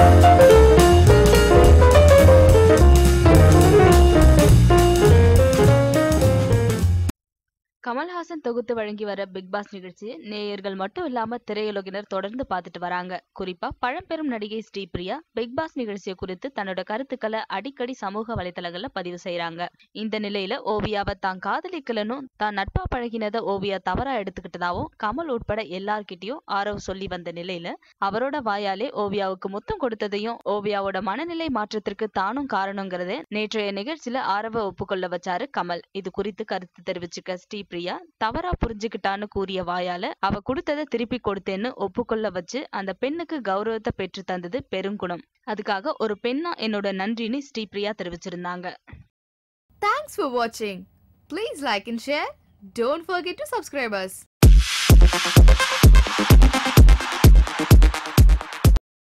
Thank Kamal Haasan தொகுத்து வழங்கி வர பிக் பாஸ் நிகழ்ச்சி நேயர்கள் மட்டும் இல்லாம திரையுலகினர் தொடர்ந்து பார்த்துட்டு வராங்க. குறிப்பா பழம்பெரும் நடிகை ஸ்ரீபிரியா பிக் பாஸ் நிகழ்ச்சியை குறித்து தன்னோட கருத்துக்களை அடிக்கடி சமூக வலைதளங்கள்ல பதிவு செய்யறாங்க இந்த நிலையில ஓவியாவை தான் காதலிக்கலனும் தான் நட்பா பழகினத ஓவியா தவறா எடுத்துக்கிட்டதாவும் கமல் உட்பட எல்லார்கிட்டயும் ஆரவ் சொல்லி வந்த நிலையில அவரோட வாயாலே ஓவியாவுக்கு முத்தம் கொடுத்ததையும் ஓவியாவோட மனநிலை மாற்றத்திற்கு தானும் காரணங்கிறத நேற்றைய நிகழ்ச்சியில ஆரவ ஒப்புக்கொள்ள வச்சாரு கமல். இது குறித்து கருத்து தெரிவிச்சுக்க பிரியா தவறா புரிஞ்சுக்கிட்டான்னு கூறிய வாயால அவ கொடுத்ததை திருப்பி கொடுத்தேன்னு ஒப்புக்கொள்ள வச்சு அந்த பெண்ணுக்கு கௌரவத்தை பெற்று தந்தது பெருங்குணம். அதுக்காக ஒரு பெண்ணா என்னோட நன்றின்னு ஸ்ரீபிரியா தெரிவிச்சிருந்தாங்க. தேங்க்ஸ் for வாட்சிங் please like and share don't forget to subscribe.